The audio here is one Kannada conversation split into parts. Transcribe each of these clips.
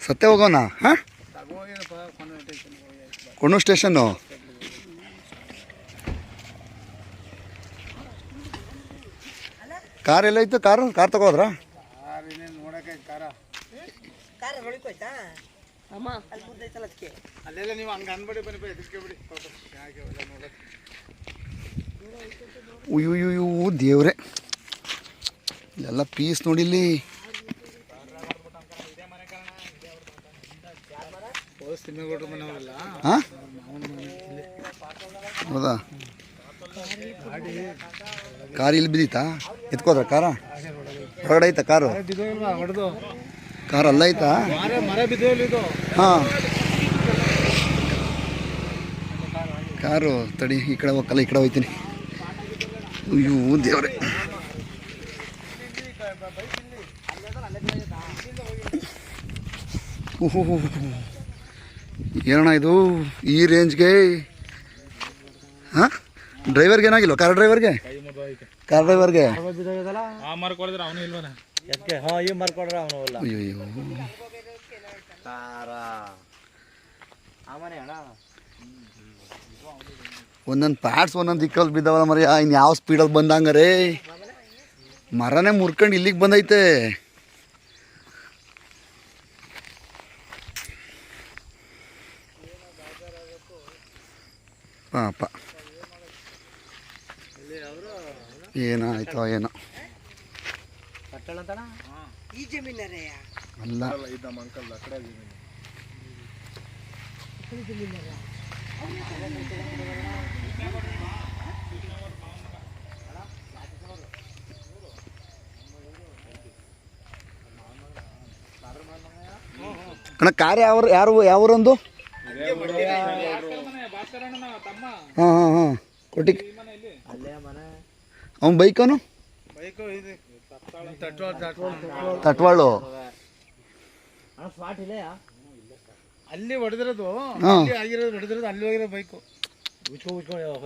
ಸತ್ಯ ಹೋಗೋಣ, ಹಾಂ? ಕೊಣ್ಣು ಸ್ಟೇಷನ್ನು? ಕಾರ್ ಎಲ್ಲ ಇತ್ತು ಕಾರು? ಕಾರ್ ತಗೋದ್ರಾ? ಕಾರ ದೇವ್ರೆ. ಅಮ್ಮ ಅಲ್ಲಿ ಮುದ್ದೈತಲ್ಲ ಅದಕ್ಕೆ ಅಲ್ಲೆಲ್ಲ ನೀವು ಹಂಗೆ ಅನ್ಬೇಡಿ ಬನ್ನಿ ಬೈ ಎದಕ್ಕೆ ಬಿಡಿ ಪಾಪ ಯಾಕೆ ಅವೆಲ್ಲ ನೋಡೋದು ಉಯ್ಯುಯ್ಯು ದೇವ್ರೆ ಎಲ್ಲ ಪೀಸ್ ನೋಡಿಲ್ಲಿ ಹೋಸ್ ತಿಮ್ಮೇಗೌಡ್ರ ಮನೆಯವರಲ್ಲ ಹಾಂ? ಹೌದಾ? ಕಾರ್ ಇಲ್ಲಿ ಬಿದ್ದಿತಾ ಎತ್ಕೋದ್ರ ಕಾರ? ಹೊರಗಡೆ ಐತಾ ಕಾರು? ಕಾರ್ ಅಲ್ಲ ಐತಾ? ಹಾಂ. ಕಾರು ತಡಿ ಈ ಕಡೆ ಹೋಗಲ್ಲ ಈ ಕಡೆ ಹೋಗ್ತೀನಿ. ಅಯ್ಯೋ ದೇವ್ರೆ. ಓಹೋ. ಏನಣ್ಣ ಇದು? ಈ ರೇಂಜ್ಗೆ ಹಾಂ? ಡ್ರೈವರ್ಗೆ ಏನಾಗಿಲ್ಲ? ಕಾರ್ ಡ್ರೈವರ್ಗೆ ಕಾರ್ ಡ್ರೈವರ್ಗೆ ಬಿದ್ದೋಗದಲ್ಲ ಆ ಮರ ಅವನು ಇಲ್ವನ? ಅದಕ್ಕೆ ಹಾಂ ಈ ಮಾರ್ಕೊಂಡ್ರೆ ಅವನು ಅಲ್ಲ. ಅಯ್ಯೋ ಒಂದೊಂದು ಪ್ಯಾಟ್ಸ್ ಒಂದೊಂದು ದಿಕ್ಕಲ್ಲಿ ಬಿದ್ದಾವಲ್ಲ ಮರಿ ಇನ್ನು ಯಾವ ಸ್ಪೀಡಲ್ಲಿ ಬಂದಂಗಾರೆ ಮರನೇ ಮುರ್ಕೊಂಡು ಇಲ್ಲಿಗೆ ಬಂದೈತೆ. ಪಾಪ. ಏನಾಯ್ತೋ ಏನೋ. ಅಲ್ಲ. ಅಣ್ಣ ಕಾರ್ ಯಾವ ಯಾರು ಯಾವೂರೊಂದು? ಹಾಂ ಹಾಂ ಹಾಂ. ಕೊಟ್ಟಿ ಅಲ್ಲೇ ಮನೆ ಅವ್ನ ಬೈಕನು? ಬೈಕು ಇದು ತಟ್ವಾಳ. ಅಲ್ಲಿ ಹೊಡೆದಿರೋದು. ಅಲ್ಲಿ ಆಗಿರೋದು ಹೊಡೆದಿರೋದು ಅಲ್ಲಿ ಹೋಗಿರೋ ಬೈಕು.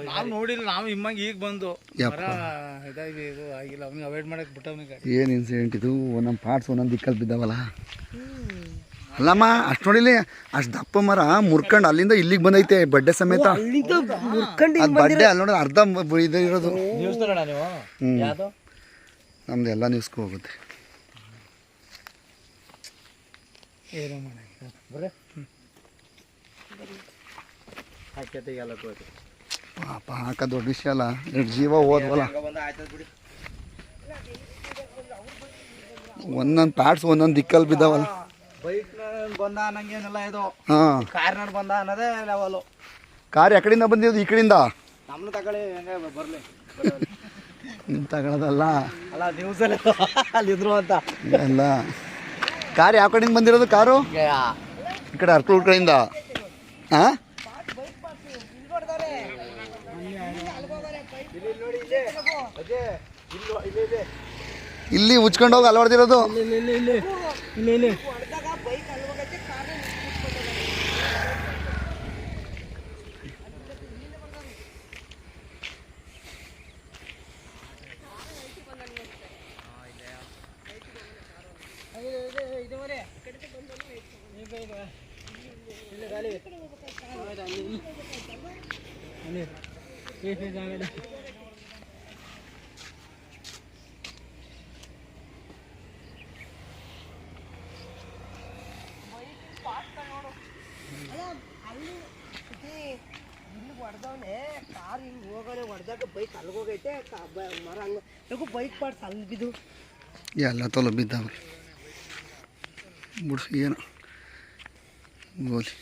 ನಾವು ನೋಡಿಲ್ಲ ನಾವು ಹಿಮ್ಮಂಗೆ ಈಗ ಬಂದು. ಇದಾಗಿ ಇದು ಆಗಿಲ್ಲ. ಅವ್ನಿಗೆ ಅವಾಯ್ಡ್ ಮಾಡಕ್ಕೆ ಬಿಟ್ಟವನಿಗೆ. ಏನು ಇನ್ಸಿಡೆಂಟ್ ಇದು? ಒಂದೊಂದು ಪಾರ್ಟ್ಸ್ ಒಂದೊಂದು ದಿಕ್ಕಲ್ಲಿ ಬಿದ್ದಾವಲ್ಲ? ಅಲ್ಲಮ್ಮ ಅಷ್ಟು ನೋಡಿಲಿ ಅಷ್ಟು ದಪ್ಪ ಮರ ಮುರ್ಕಂಡು ಅಲ್ಲಿಂದ ಇಲ್ಲಿಗೆ ಬಂದೈತೆ ಬಡ್ಡೆ ಸಮೇತ. ಅದು ಬಡ್ಡೆ ಅಲ್ಲಿ ನೋಡಿ ಅರ್ಧ ಇದು ಇರೋದು. ಯಾವುದು? ನಮ್ದು ಎಲ್ಲ ನ್ಯೂಸ್ಗೂ ಹೋಗುತ್ತೆ. ಪಾಪ ಹಾಕ ದೊಡ್ಡ ವಿಷಯ ಅಲ್ಲ ಎರಡು ಜೀವ ಹೋದ್ವಲ್ಲ ಒಂದೊಂದು ಪ್ಯಾಟ್ಸ್ ಒಂದೊಂದು ದಿಕ್ಕಲ್ಲಿ ಬಿದ್ದಾವಲ್ಲ. ಬೈಕ್ ಬಂದ ಅನ್ನಂಗೇನಿಲ್ಲ ಇದು. ಹಾಂ. ಕಾರ್ನಾಡ್ ಬಂದ ಅನ್ನೋದೇ ಲೆವೆಲು ಕಾರ್ ಎಕಡಿಂದ ಬಂದಿದ್ದು ಈ ಕಡೆಯಿಂದ ನಮ್ಮನ್ನ ತಗೊಳ್ಳಿ ಹೆಂಗೆ ಬರಲಿ. ನಿಮ್ ತಗೊಳ್ಳೋದಲ್ಲ ಅಲ್ಲ ನ್ಯೂಸಲ್ಲಿ ಅಲ್ಲಿದ್ರು ಅಂತ. ಅಲ್ಲ ಕಾರ್ ಯಾವ ಕಡೆಯಿಂದ ಬಂದಿರೋದು ಕಾರು? ಈ ಕಡೆ ಅರ್ಕಲ್ ಕಡೆಯಿಂದ. ಹಾಂ ಇಲ್ಲಿ ಉಚ್ಕೊಂಡು ಹೋಗಿ ಅಲ್ವಾಡ್ದಿರೋದು ಇಲ್ಲಿ ಇಲ್ಲಿ ಇಲ್ಲಿ ಇಲ್ಲಿ ಇಲ್ಲಿ ಇಲ್ಲಿ ಹೊಡೆದವನೆ ಕಾರ್ ಹಿಂಗೆ ಹೋಗೋನೆ ಹೊಡೆದಾಗ ಬೈಕ್ ಅಲ್ಲಿಗೆ ಹೋಗೈತೆ ಕಾ- ಬ- ಮರ ಹಂಗೆ ಯಾಕೋ ಬೈಕ್ ಪಾರ್ಟ್ಸ್ ಅಲ್ಲಿ ಬಿದ್ದು ಎಲ್ಲ ತೊಲ ಬಿದ್ದಾವೆ ಬಿಡು ಏನು ಗೋಲಿ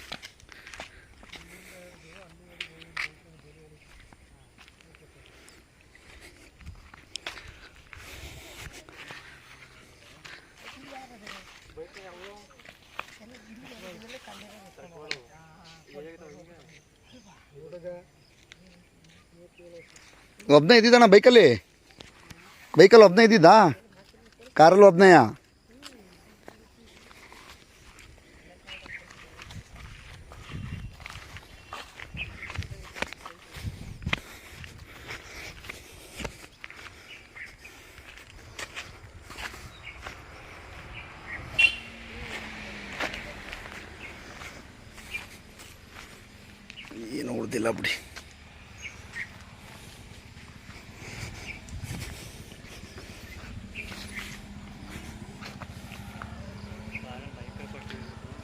ಒಬ್ಬನೇ ಇದ್ದಿದ್ದಣ್ಣ ಬೈಕಲ್ಲಿ? ಬೈಕಲ್ಲಿ ಒಬ್ಬನೇ ಇದ್ದಿದ್ದಾ? ಕಾರಲ್ಲಿ ಒಬ್ಬನೇಯ ಗೊತ್ತಿಲ್ಲ ಬಿಡಿ.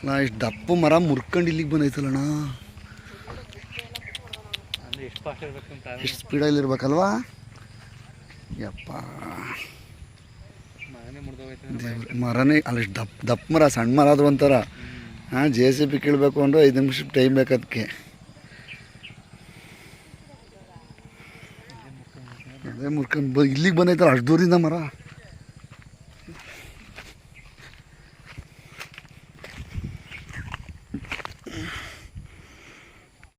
ನಾ ಇಷ್ಟು ದಪ್ಪ ಮರ ಮುರ್ಕೊಂಡು ಇಲ್ಲಿಗೆ ಬಂದೈತಲ್ಲಣ್ಣ ಇಷ್ಟು ಸ್ಪೀಡಲ್ಲಿ ಇರ್ಬೇಕಲ್ವಾ? ಯಪ್ಪ. ಮರನೇ ಅಲ್ಲಿ ದಪ್ಪ ದಪ್ಪ ಮರ ಸಣ್ಣ ಮರ ಅದು ಒಂಥರ. ಹಾಂ ಜೆ ಸಿ ಬಿ ಕೀಳ್ಬೇಕು ಅಂದ್ರೆ ಐದು ನಿಮಿಷ ಟೈಮ್ ಬೇಕು ಅದಕ್ಕೆ ಅದೇ ಮುರ್ಕೊಂಡು ಇಲ್ಲಿಗೆ ಬಂದೈತಲ್ಲ ಅಷ್ಟು ದೂರಿಂದ ಮರ.